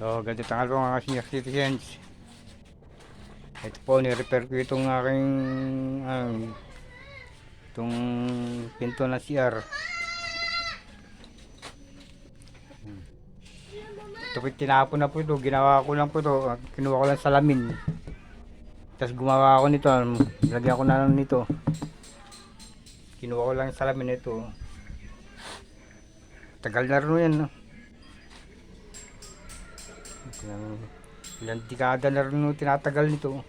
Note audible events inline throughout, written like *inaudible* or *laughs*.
So, ganito tangal po mga senior citizens. Ito po, ni-repair ko itong aking ang itong pinto na CR. Ito po, tinapon na po ito. Ginawa ko lang po ito. Kinuha ko lang salamin. Tapos gumawa ako nito. Lagyan ko na lang nito. Kinuha ko lang salamin nito. Tagal na rin yan. No? Ilang, ilang dekada na rin tinatagal nito.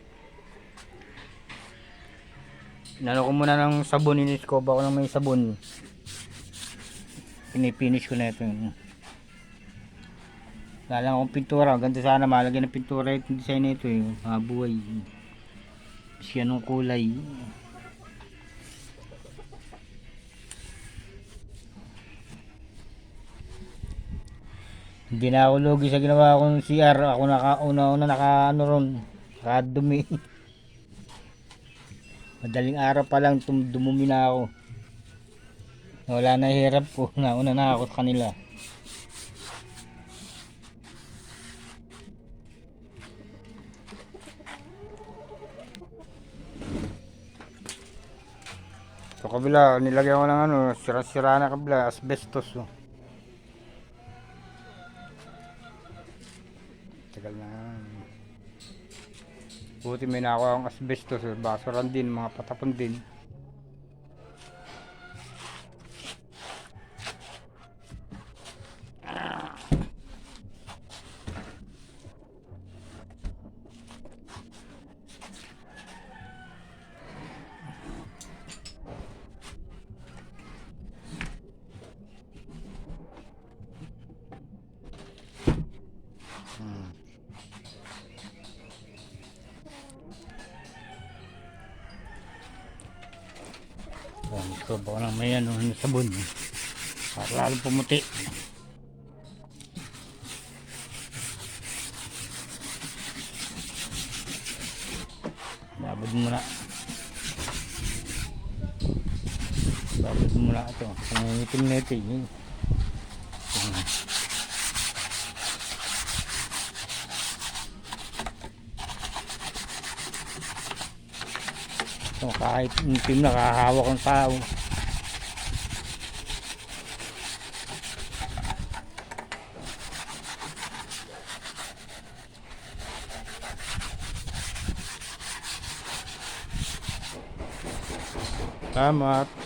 Inano ko muna ng sabon, inis ko ba ako ng may sabon. Pinipinish ko na ito. Lalang akong pintura, ganda sana malagyan ng pintura itong design nito eh. Mga buhay. Siya nung kulay. Hindi na ako lugi sa ginawa kong CR. Ako naka, una-una naka ano ron. Nakadumi. *laughs* Madaling araw pa lang dumumi na ako. Wala na hirap ko. *laughs* Nauna na ako sa kanila. Sa kabila, nilagyan ko ng ano, sira-sira na kabila, asbestos. Oh. Tagal na. Buti may nakuha akong asbestos. eh. Basuran din, mga patapon din. Ito baka lang may ano, ano, sabon. Para lalong pumuti. Babad mo na. Babad mo na ito. Pangingitim na ito. Yun. Ayan. So, kahit itim na kahawak ang tao. Salamat.